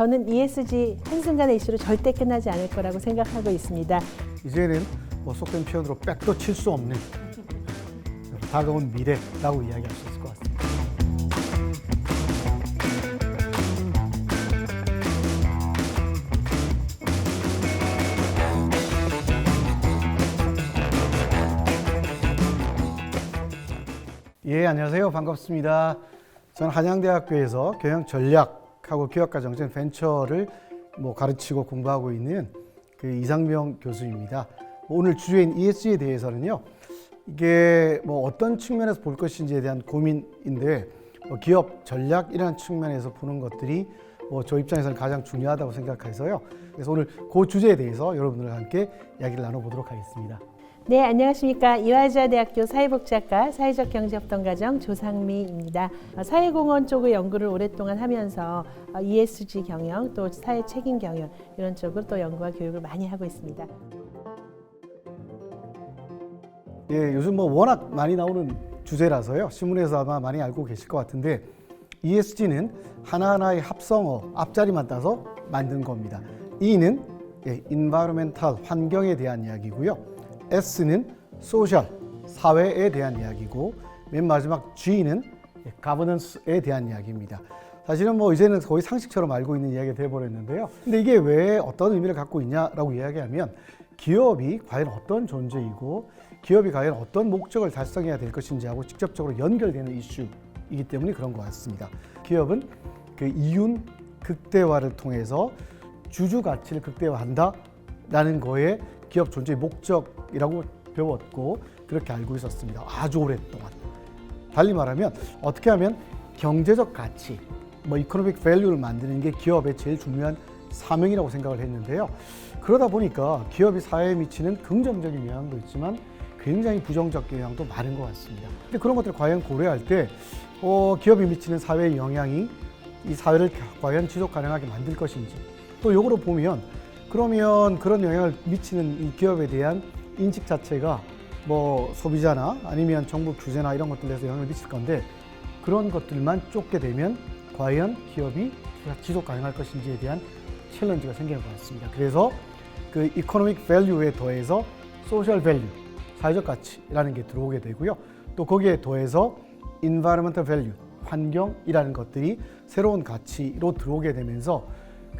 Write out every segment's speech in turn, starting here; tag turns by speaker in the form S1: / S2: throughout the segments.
S1: 저는 ESG 한순간의 이슈로 절대 끝나지 않을 거라고 생각하고 있습니다.
S2: 이제는 뭐 속된 표현으로 백도 칠 수 없는 다가온 미래라고 이야기할 수 있을 것 같습니다. 예, 안녕하세요. 반갑습니다. 저는 한양대학교에서 경영 전략 하고 기업가 정책 벤처를 뭐 가르치고 공부하고 있는 그 이상명 교수입니다. 오늘 주제인 ESG에 대해서는요. 이게 뭐 어떤 측면에서 볼 것인지에 대한 고민인데 뭐 기업 전략이라는 측면에서 보는 것들이 뭐 저 입장에서는 가장 중요하다고 생각해서요. 그래서 오늘 그 주제에 대해서 여러분들과 함께 이야기를 나눠보도록 하겠습니다.
S1: 네, 안녕하십니까. 이화여자대학교 사회복지학과 사회적 경제협동과정 조상미입니다. 어, 사회공헌 쪽의 연구를 오랫동안 하면서 어, ESG 경영 또 사회 책임 경영 이런 쪽으로 또 연구와 교육을 많이 하고 있습니다.
S2: 예, 요즘 뭐 워낙 많이 나오는 주제라서요. 신문에서 아마 많이 알고 계실 것 같은데 ESG는 하나하나의 합성어 앞자리만 따서 만든 겁니다. E는 예, environmental 환경에 대한 이야기고요. S는 social 사회에 대한 이야기고 맨 마지막 G는 예, governance에 대한 이야기입니다. 사실은 뭐 이제는 거의 상식처럼 알고 있는 이야기가 돼버렸는데요. 근데 이게 왜 어떤 의미를 갖고 있냐라고 이야기하면 기업이 과연 어떤 존재이고 기업이 과연 어떤 목적을 달성해야 될 것인지하고 직접적으로 연결되는 이슈이기 때문에 그런 것 같습니다. 기업은 그 이윤 극대화를 통해서 주주 가치를 극대화한다라는 거에 기업 존재의 목적이라고 배웠고 그렇게 알고 있었습니다. 아주 오랫동안. 달리 말하면 어떻게 하면 경제적 가치, 뭐 이코노믹 밸류를 만드는 게 기업의 제일 중요한 사명이라고 생각을 했는데요. 그러다 보니까 기업이 사회에 미치는 긍정적인 영향도 있지만 굉장히 부정적 영향도 많은 것 같습니다. 근데 그런 것들을 과연 고려할 때 어, 기업이 미치는 사회의 영향이 이 사회를 과연 지속 가능하게 만들 것인지 또 역으로 보면 그러면 그런 영향을 미치는 이 기업에 대한 인식 자체가 뭐 소비자나 아니면 정부 규제나 이런 것들에서 영향을 미칠 건데 그런 것들만 쫓게 되면 과연 기업이 지속 가능할 것인지에 대한 챌린지가 생기는 것 같습니다. 그래서 그 이코노믹 밸류에 더해서 소셜 밸류, 사회적 가치라는 게 들어오게 되고요. 또 거기에 더해서 environmental value, 환경이라는 것들이 새로운 가치로 들어오게 되면서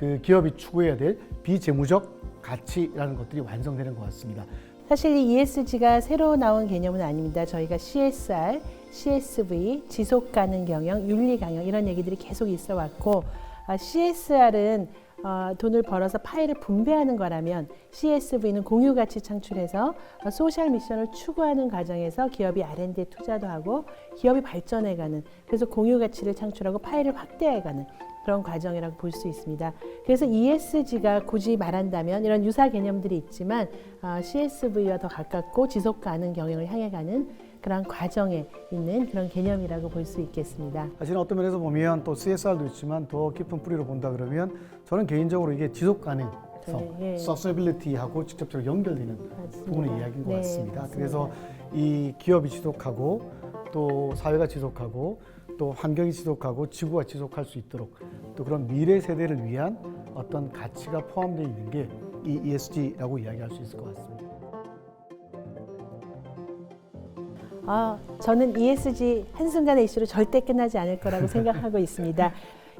S2: 그 기업이 추구해야 될 비재무적 가치라는 것들이 완성되는 것 같습니다.
S1: 사실 이 ESG가 새로 나온 개념은 아닙니다. 저희가 CSR, CSV, 지속 가능 경영, 윤리 경영 이런 얘기들이 계속 있어 왔고 아, CSR은 어, 돈을 벌어서 파일을 분배하는 거라면 CSV는 공유 가치 창출해서 어, 소셜 미션을 추구하는 과정에서 기업이 R&D에 투자도 하고 기업이 발전해가는 그래서 공유 가치를 창출하고 파일을 확대해가는 그런 과정이라고 볼 수 있습니다. 그래서 ESG가 굳이 말한다면 이런 유사 개념들이 있지만 어, CSV와 더 가깝고 지속 가능 경영을 향해 가는 그런 과정에 있는 그런 개념이라고 볼 수 있겠습니다.
S2: 사실 어떤 면에서 보면 또 CSR도 있지만 더 깊은 뿌리로 본다 그러면 저는 개인적으로 이게 지속 가능성,
S1: 네, 예.
S2: 서스비리티하고 직접적으로 연결되는
S1: 맞습니다.
S2: 부분의 이야기인 것
S1: 네,
S2: 같습니다.
S1: 맞습니다.
S2: 그래서 이 기업이 지속하고 또 사회가 지속하고 또 환경이 지속하고 지구가 지속할 수 있도록 또 그런 미래 세대를 위한 어떤 가치가 포함되어 있는 게 이 ESG라고 이야기할 수 있을 것 같습니다.
S1: 아, 저는 ESG 한순간의 이슈로 절대 끝나지 않을 거라고 생각하고 있습니다.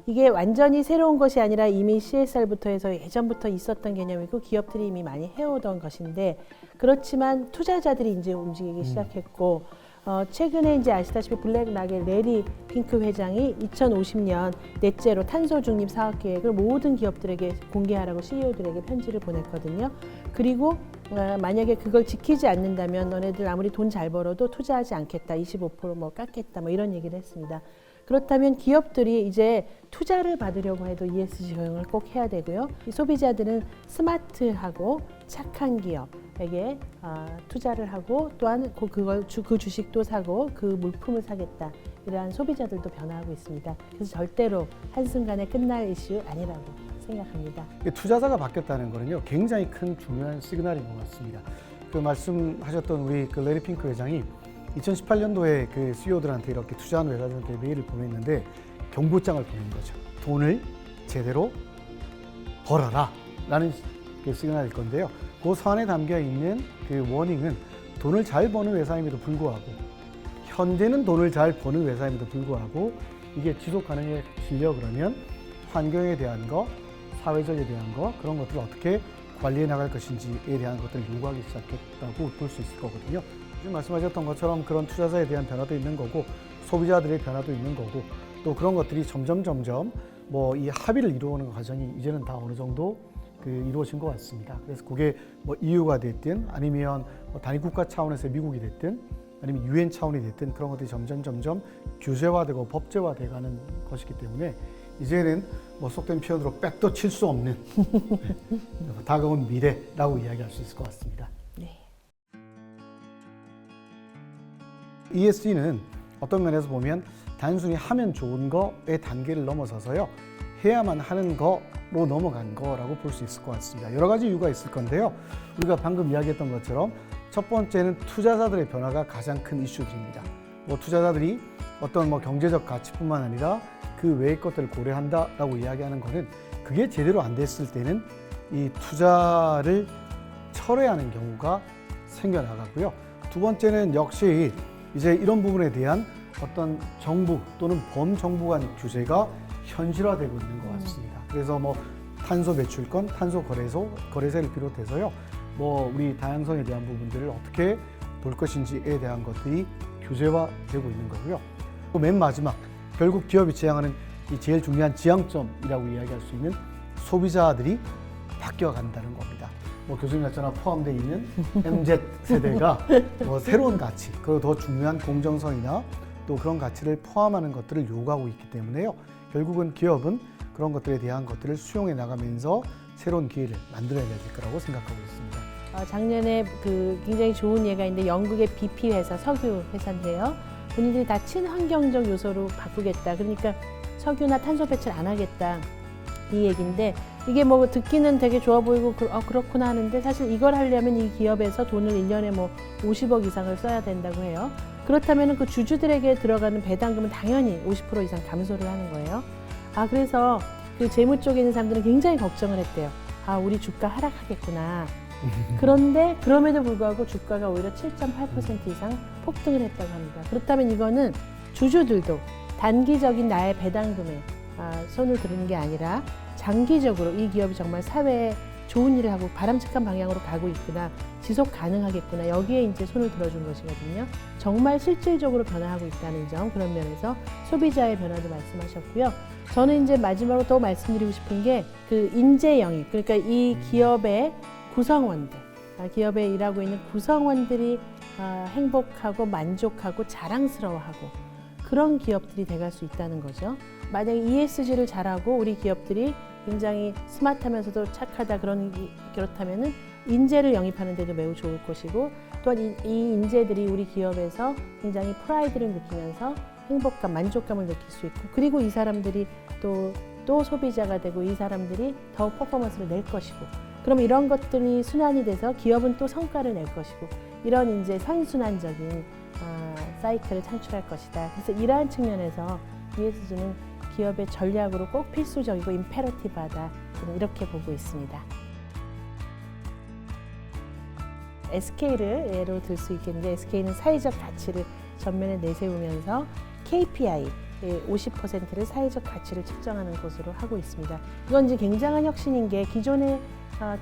S1: 이게 완전히 새로운 것이 아니라 이미 CSR부터 해서 예전부터 있었던 개념이고 기업들이 이미 많이 해오던 것인데 그렇지만 투자자들이 이제 움직이기 시작했고 어, 최근에 이제 아시다시피 블랙락의 레리 핑크 회장이 2050년 넷째로 탄소 중립 사업 계획을 모든 기업들에게 공개하라고 CEO들에게 편지를 보냈거든요. 그리고 어, 만약에 그걸 지키지 않는다면 너네들 아무리 돈 잘 벌어도 투자하지 않겠다. 25%뭐 깎겠다. 뭐 이런 얘기를 했습니다. 그렇다면 기업들이 이제 투자를 받으려고 해도 ESG 경영을 꼭 해야 되고요. 이 소비자들은 스마트하고 착한 기업 에게 어, 투자를 하고 또한 그- 그걸 주, 그 주식도 사고 그 물품을 사겠다. 이러한 소비자들도 변화하고 있습니다. 그래서 절대로 한순간에 끝날 이슈 아니라고 생각합니다.
S2: 투자자가 바뀌었다는 거는요 굉장히 큰 중요한 시그널인 것 같습니다. 그 말씀하셨던 우리 그 레리 핑크 회장이 2018년도에 그 CEO들한테 이렇게 투자한 회사들한테 메일을 보냈는데 경고장을 보낸 거죠. 돈을 제대로 벌어라 라는 그 시그널일 건데요. 그 서안에 담겨 있는 그 워닝은 돈을 잘 버는 회사임에도 불구하고 현재는 돈을 잘 버는 회사임에도 불구하고 이게 지속 가능해지려 그러면 환경에 대한 거, 사회적에 대한 거 그런 것들을 어떻게 관리해 나갈 것인지에 대한 것들을 요구하기 시작했다고 볼 수 있을 거거든요. 지금 말씀하셨던 것처럼 그런 투자자에 대한 변화도 있는 거고 소비자들의 변화도 있는 거고 또 그런 것들이 점점 점점 뭐 이 합의를 이루어오는 과정이 이제는 다 어느 정도 그 이루어진 것 같습니다. 그래서 그게 뭐 EU가 됐든 아니면 뭐 단일 국가 차원에서 미국이 됐든 아니면 유엔 차원이 됐든 그런 것들이 점점 점점 규제화되고 법제화돼가는 것이기 때문에 이제는 뭐 속된 표현으로 백도 칠 수 없는 다가온 미래라고 이야기할 수 있을 것 같습니다.
S1: 네.
S2: ESG는 어떤 면에서 보면 단순히 하면 좋은 거의 단계를 넘어서서요 해야만 하는 거로 넘어간 거라고 볼 수 있을 것 같습니다. 여러 가지 이유가 있을 건데요. 우리가 방금 이야기했던 것처럼 첫 번째는 투자자들의 변화가 가장 큰 이슈들입니다. 뭐 투자자들이 어떤 뭐 경제적 가치뿐만 아니라 그 외의 것들을 고려한다라고 이야기하는 거는 그게 제대로 안 됐을 때는 이 투자를 철회하는 경우가 생겨나가고요. 두 번째는 역시 이제 이런 부분에 대한 어떤 정부 또는 범정부 간 규제가 현실화되고 있는 것 같습니다. 그래서 뭐 탄소 배출권, 탄소 거래소, 거래세를 비롯해서요. 뭐 우리 다양성에 대한 부분들을 어떻게 볼 것인지에 대한 것들이 규제화되고 있는 거고요. 또 맨 마지막 결국 기업이 지향하는 이 제일 중요한 지향점이라고 이야기할 수 있는 소비자들이 바뀌어 간다는 겁니다. 뭐 교수님 같잖아 포함되어 있는 MZ 세대가 뭐 새로운 가치 그리고 더 중요한 공정성이나 또 그런 가치를 포함하는 것들을 요구하고 있기 때문에요. 결국은 기업은 그런 것들에 대한 것들을 수용해 나가면서 새로운 기회를 만들어야 될 거라고 생각하고 있습니다.
S1: 어, 작년에 그 굉장히 좋은 예가 있는데 영국의 BP 회사 석유 회사인데요. 본인들이 다 친환경적 요소로 바꾸겠다. 그러니까 석유나 탄소 배출 안 하겠다. 이 얘기인데 이게 뭐 듣기는 되게 좋아 보이고 그, 어, 그렇구나 하는데 사실 이걸 하려면 이 기업에서 돈을 일년에뭐 50억 이상을 써야 된다고 해요. 그렇다면 그 주주들에게 들어가는 배당금은 당연히 50% 이상 감소를 하는 거예요. 아, 그래서 그 재무 쪽에 있는 사람들은 굉장히 걱정을 했대요. 아, 우리 주가 하락하겠구나. 그런데 그럼에도 불구하고 주가가 오히려 7.8% 이상 폭등을 했다고 합니다. 그렇다면 이거는 주주들도 단기적인 나의 배당금에 아, 손을 드는 게 아니라 장기적으로 이 기업이 정말 사회에 좋은 일을 하고 바람직한 방향으로 가고 있구나, 지속 가능하겠구나, 여기에 이제 손을 들어준 것이거든요. 정말 실질적으로 변화하고 있다는 점, 그런 면에서 소비자의 변화도 말씀하셨고요. 저는 이제 마지막으로 또 말씀드리고 싶은 게 그 인재 영입, 그러니까 이 기업의 구성원들, 아, 기업에 일하고 있는 구성원들이 아, 행복하고 만족하고 자랑스러워하고 그런 기업들이 돼갈 수 있다는 거죠. 만약에 ESG를 잘하고 우리 기업들이 굉장히 스마트하면서도 착하다 그런 기- 그렇다면은 인재를 영입하는 데도 매우 좋을 것이고 또한 이, 이 인재들이 우리 기업에서 굉장히 프라이드를 느끼면서 행복감, 만족감을 느낄 수 있고 그리고 이 사람들이 또또 소비자가 되고 이 사람들이 더 퍼포먼스를 낼 것이고 그럼 이런 것들이 순환이 돼서 기업은 또 성과를 낼 것이고 이런 이제 선순환적인 아, 사이클을 창출할 것이다. 그래서 이러한 측면에서 ESG는 기업의 전략으로 꼭 필수적이고 임페러티브하다. 저는 이렇게 보고 있습니다. SK를 예로 들 수 있겠는데 SK는 사회적 가치를 전면에 내세우면서 KPI 50%를 사회적 가치를 측정하는 것으로 하고 있습니다. 이건 이제 굉장한 혁신인 게 기존의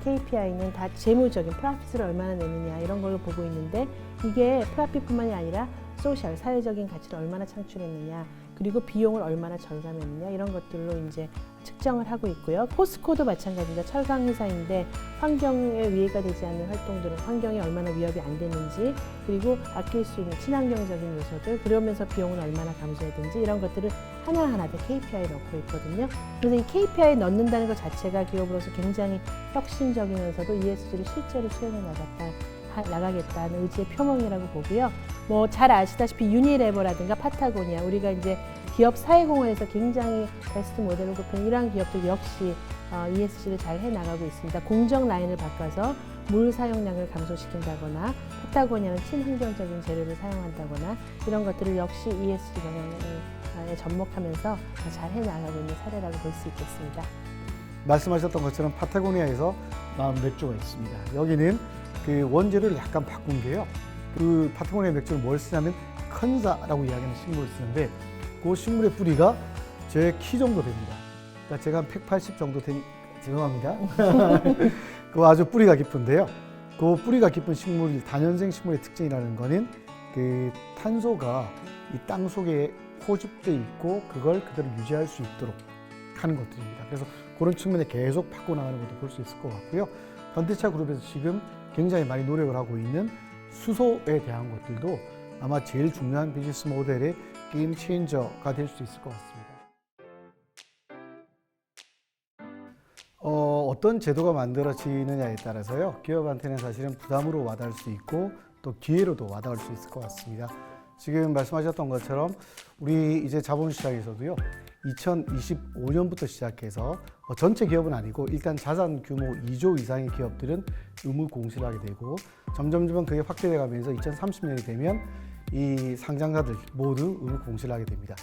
S1: KPI는 다 재무적인 프라핏을 얼마나 내느냐 이런 걸로 보고 있는데 이게 프라핏뿐만이 아니라 소셜 사회적인 가치를 얼마나 창출했느냐 그리고 비용을 얼마나 절감했느냐 이런 것들로 이제 측정을 하고 있고요. 포스코도 마찬가지입니다. 철강 회사인데 환경에 위해가 되지 않는 활동들은 환경에 얼마나 위협이 안 되는지 그리고 아낄 수 있는 친환경적인 요소들 그러면서 비용은 얼마나 감소했든지 이런 것들을 하나하나 다 KPI에 넣고 있거든요. 그래서 이 KPI에 넣는다는 것 자체가 기업으로서 굉장히 혁신적이면서도 ESG를 실제로 수행해 나갔다. 하- 나가겠다는 의지의 표명이라고 보고요. 뭐 잘 아시다시피 유니레버라든가 파타고니아 우리가 이제 기업 사회공헌에서 굉장히 베스트 모델로 꼽히는 이러한 기업들 역시 어, ESG를 잘 해나가고 있습니다. 공정 라인을 바꿔서 물 사용량을 감소시킨다거나 파타고니아는 친환경적인 재료를 사용한다거나 이런 것들을 역시 ESG 방향에 접목하면서 잘 해나가고 있는 사례라고 볼 수 있겠습니다.
S2: 말씀하셨던 것처럼 파타고니아에서 나온 맥주가 있습니다. 여기는 그 원재료를 약간 바꾼 게요. 그 파타고니아 맥주를 뭘 쓰냐면 컨사라고 이야기하는 식물을 쓰는데 그 식물의 뿌리가 제 키 정도 됩니다. 그러니까 제가 한 180 정도 된 죄송합니다. 그 아주 뿌리가 깊은데요. 그 뿌리가 깊은 식물 단연생 식물의 특징이라는 거는 그 탄소가 이 땅 속에 포집돼 있고 그걸 그대로 유지할 수 있도록 하는 것들입니다. 그래서 그런 측면에 계속 바꿔 나가는 것도 볼 수 있을 것 같고요. 현대차 그룹에서 지금 굉장히 많이 노력을 하고 있는 수소에 대한 것들도 아마 제일 중요한 비즈니스 모델의 게임 체인저가 될 수 있을 것 같습니다. 어, 어떤 제도가 만들어지느냐에 따라서요. 기업한테는 사실은 부담으로 와닿을 수 있고 또 기회로도 와닿을 수 있을 것 같습니다. 지금 말씀하셨던 것처럼 우리 이제 자본시장에서도요. 2025년부터 시작해서 어, 전체 기업은 아니고 일단 자산 규모 2조 이상의 기업들은 의무 공시를 하게 되고 점점점 그게 확대돼 가면서 2030년이 되면 이 상장사들 모두 의무 공시를 하게 됩니다.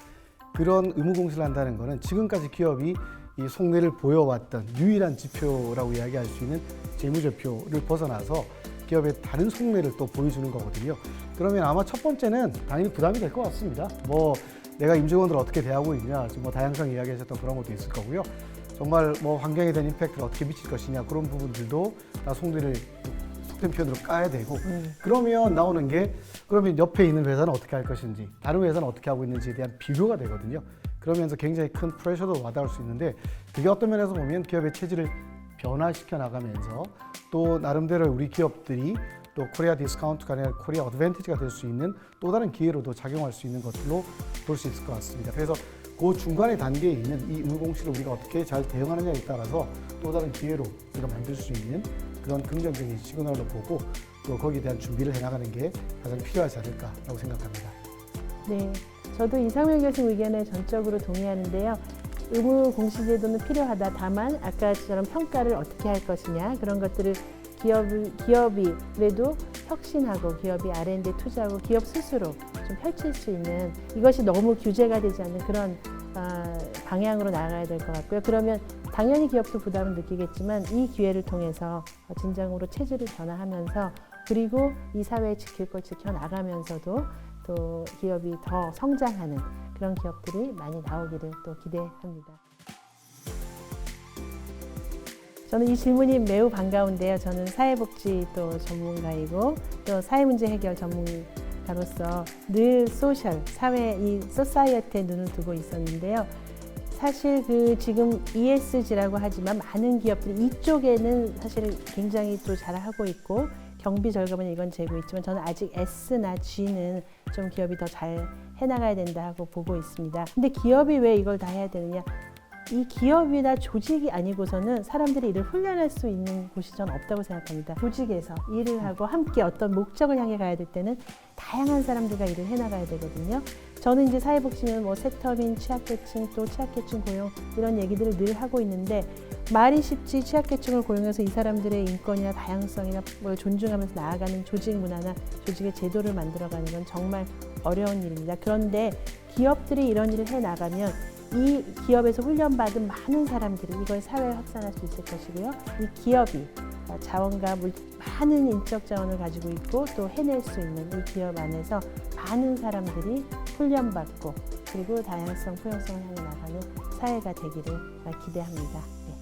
S2: 그런 의무 공시를 한다는 것은 지금까지 기업이 이 속내를 보여왔던 유일한 지표라고 이야기할 수 있는 재무제표를 벗어나서 기업의 다른 속내를 또 보여주는 거거든요. 그러면 아마 첫 번째는 당연히 부담이 될 것 같습니다. 뭐 내가 임직원들 어떻게 대하고 있냐, 지금 뭐 다양성 이야기하셨던 그런 것도 있을 거고요. 정말 뭐 환경에 대한 임팩트를 어떻게 미칠 것이냐 그런 부분들도 다 속내를 속된 표현으로 까야 되고
S1: 음.
S2: 그러면 나오는 게 그러면 옆에 있는 회사는 어떻게 할 것인지 다른 회사는 어떻게 하고 있는지에 대한 비교가 되거든요. 그러면서 굉장히 큰 프레셔도 와닿을 수 있는데 그게 어떤 면에서 보면 기업의 체질을 변화시켜 나가면서 또 나름대로 우리 기업들이 또 코리아 디스카운트가 아니라 코리아 어드밴티지가 될 수 있는 또 다른 기회로도 작용할 수 있는 것들로 볼 수 있을 것 같습니다. 그래서 그 중간의 단계에 있는 이 의무공시를 우리가 어떻게 잘 대응하느냐에 따라서 또 다른 기회로 우리가 만들 수 있는 그런 긍정적인 시그널로 보고 또 거기에 대한 준비를 해나가는 게 가장 필요하지 않을까라고 생각합니다.
S1: 네, 저도 이상민 교수님 의견에 전적으로 동의하는데요. 의무 공시 제도는 필요하다. 다만 아까처럼 평가를 어떻게 할 것이냐 그런 것들을 기업 기업이 그래도 혁신하고 기업이 R&D 투자하고 기업 스스로 좀 펼칠 수 있는 이것이 너무 규제가 되지 않는 그런 아, 방향으로 나아가야 될 것 같고요. 그러면 당연히 기업도 부담을 느끼겠지만 이 기회를 통해서 진정으로 체질을 변화하면서 그리고 이 사회에 지킬 걸 지켜 나가면서도 또 기업이 더 성장하는 그런 기업들이 많이 나오기를 또 기대합니다. 저는 이 질문이 매우 반가운데요. 저는 사회복지 또 전문가이고 또 사회문제 해결 전문가로서 늘 소셜, 사회, 이 소사이어티에 눈을 두고 있었는데요. 사실 그 지금 ESG라고 하지만 많은 기업들이 이쪽에는 사실 굉장히 또 잘하고 있고 경비 절감은 이건 재고 있지만 저는 아직 S나 G는 좀 기업이 더 잘 해나가야 된다 하고 보고 있습니다. 근데 기업이 왜 이걸 다 해야 되느냐? 이 기업이나 조직이 아니고서는 사람들이 일을 훈련할 수 있는 곳이 전 없다고 생각합니다. 조직에서 일을 하고 함께 어떤 목적을 향해 가야 될 때는 다양한 사람들과 일을 해나가야 되거든요. 저는 이제 사회복지는 뭐 섹터민, 취약계층 또 취약계층 고용 이런 얘기들을 늘 하고 있는데 말이 쉽지 취약계층을 고용해서 이 사람들의 인권이나 다양성이나 뭘 존중하면서 나아가는 조직 문화나 조직의 제도를 만들어가는 건 정말 어려운 일입니다. 그런데 기업들이 이런 일을 해 나가면 이 기업에서 훈련받은 많은 사람들이 이걸 사회에 확산할 수 있을 것이고요. 이 기업이 어, 자원과 물, 많은 인적 자원을 가지고 있고 또 해낼 수 있는 이 기업 안에서 많은 사람들이 훈련받고 그리고 다양성, 포용성을 향해 나가는 사회가 되기를 어, 기대합니다. 네.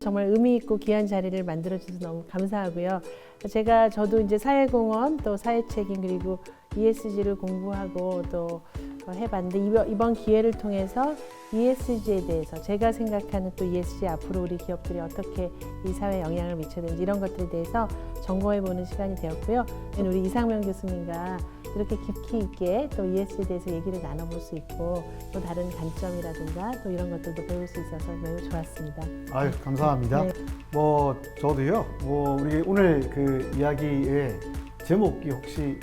S1: 정말 의미 있고 귀한 자리를 만들어 주셔서 너무 감사하고요. 제가 저도 이제 사회공헌 또 사회책임 그리고 ESG를 공부하고 또 해봤는데 이번- 기회를 통해서 ESG에 대해서 제가 생각하는 또 ESG 앞으로 우리 기업들이 어떻게 이 사회에 영향을 미쳐야 되는지 이런 것들에 대해서 점검해보는 시간이 되었고요. 우리 이상명 교수님과 이렇게 깊이 있게 또 ESG에 대해서 얘기를 나눠볼 수 있고 또 다른 관점이라든가 또 이런 것들도 배울 수 있어서 매우 좋았습니다.
S2: 아유 감사합니다.
S1: 네.
S2: 뭐 저도요. 뭐 우리 오늘 그 이야기의 제목이 혹시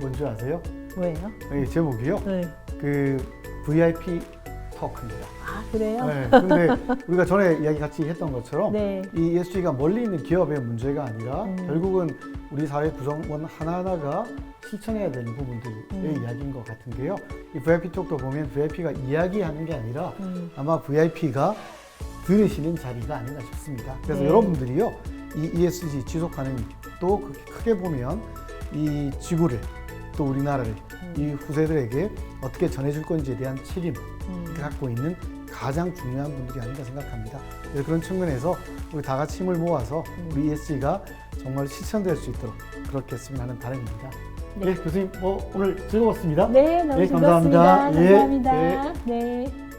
S2: 뭔지 아세요?
S1: 뭐예요?
S2: 이 제목이요.
S1: 네.
S2: 그 VIP 토크입니다.
S1: 아 그래요?
S2: 네, 근데 우리가 전에 이야기 같이 했던 것처럼
S1: 네.
S2: 이 ESG가 멀리 있는 기업의 문제가 아니라
S1: 음.
S2: 결국은 우리 사회 구성원 하나하나가 실천해야 되는 부분들의
S1: 음.
S2: 이야기인 것 같은데요. 이 VIP 톡도 보면 VIP가 이야기하는 게 아니라
S1: 음.
S2: 아마 VIP가 들으시는 자리가 아닌가 싶습니다. 그래서
S1: 네.
S2: 여러분들이요, 이 ESG 지속 가능 또 그렇게 크게 보면 이 지구를 또 우리나라를 이 후세들에게 어떻게 전해줄 건지에 대한 책임
S1: 음.
S2: 갖고 있는 가장 중요한 분들이 아닌가 생각합니다. 그래서 그런 측면에서 우리 다 같이 힘을 모아서 우리 ESG가 정말 실천될 수 있도록 그렇게 했으면 하는 바람입니다.
S1: 네.
S2: 네, 교수님 뭐 오늘 즐거웠습니다.
S1: 네, 너무
S2: 예,
S1: 즐겁습니다.
S2: 감사합니다. 예,
S1: 감사합니다. 네.